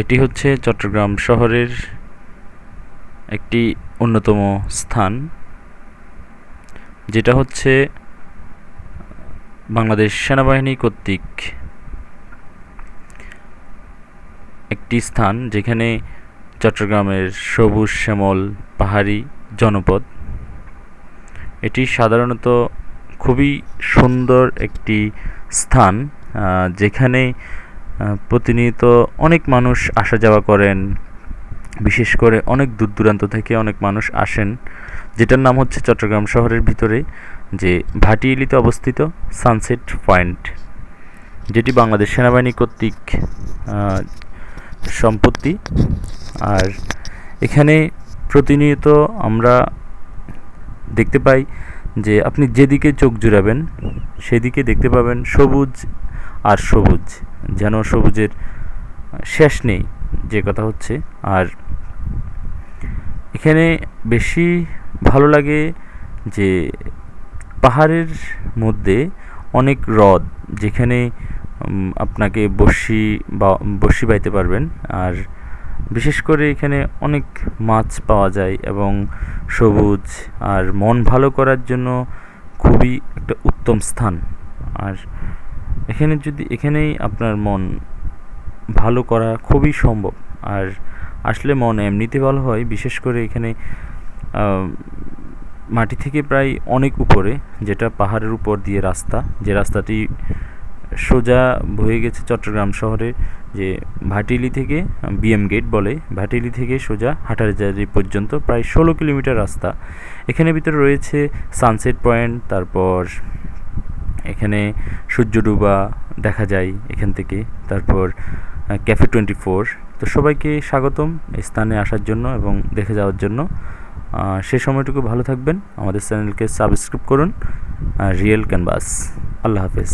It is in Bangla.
এটি হচ্ছে চট্টগ্রাম শহরের একটি অন্যতম স্থান, যেটা হচ্ছে বাংলাদেশ সেনাবাহিনী কর্তৃক একটি স্থান, যেখানে চট্টগ্রামের সবুজ শ্যামল পাহাড়ি জনপদ। এটি সাধারণত খুবই সুন্দর একটি স্থান যেখানে প্রতিনিয়ত অনেক মানুষ আসা যাওয়া করেন, বিশেষ করে অনেক দূর দূরান্ত থেকে অনেক মানুষ আসেন, যেটার নাম হচ্ছে চট্টগ্রাম শহরের ভিতরে, যে ভাটিয়েলিতে অবস্থিত সানসেট পয়েন্ট, যেটি বাংলাদেশ সেনাবাহিনী কর্তৃক সম্পত্তি। আর এখানে প্রতিনিয়ত আমরা দেখতে পাই যে আপনি যেদিকে চোখ জুড়াবেন, সেদিকে দেখতে পাবেন সবুজ আর সবুজ। যেন সবুজের শেষ নেই, যে কথা হচ্ছে। আর এখানে বেশি ভালো লাগে যে পাহাড়ের মধ্যে অনেক হ্রদ যেখানে আপনাকে বসি বা বসি বাইতে পারবেন। আর বিশেষ করে এখানে অনেক মাছ পাওয়া যায় এবং সবুজ আর মন ভালো করার জন্য খুবই একটা উত্তম স্থান। আর এখানে যদি, এখানেই আপনার মন ভালো করা খুবই সম্ভব। আর আসলে মন এমনিতে ভালো হয়, বিশেষ করে এখানে মাটি থেকে প্রায় অনেক উপরে, যেটা পাহাড়ের উপর দিয়ে রাস্তা। যে রাস্তাটি সোজা বয়ে গেছে চট্টগ্রাম শহরে, যে ভাটিলি থেকে, বিএম গেট বলে, ভাটিলি থেকে সোজা হাটারজারি পর্যন্ত প্রায় ষোলো কিলোমিটার রাস্তা। এখানে ভিতরে রয়েছে সানসেট পয়েন্ট, তারপর এখানে সূর্য ডুবা দেখা যায় এখান থেকে, তারপর ক্যাফে টোয়েন্টি ফোর তো সবাইকে স্বাগতম স্থানে আসার জন্য এবং দেখে যাওয়ার জন্য। সে সময়টুকু ভালো থাকবেন। আমাদের চ্যানেলকে সাবস্ক্রাইব করুন। রিয়েল ক্যানভাস আল্লাহ হাফেজ।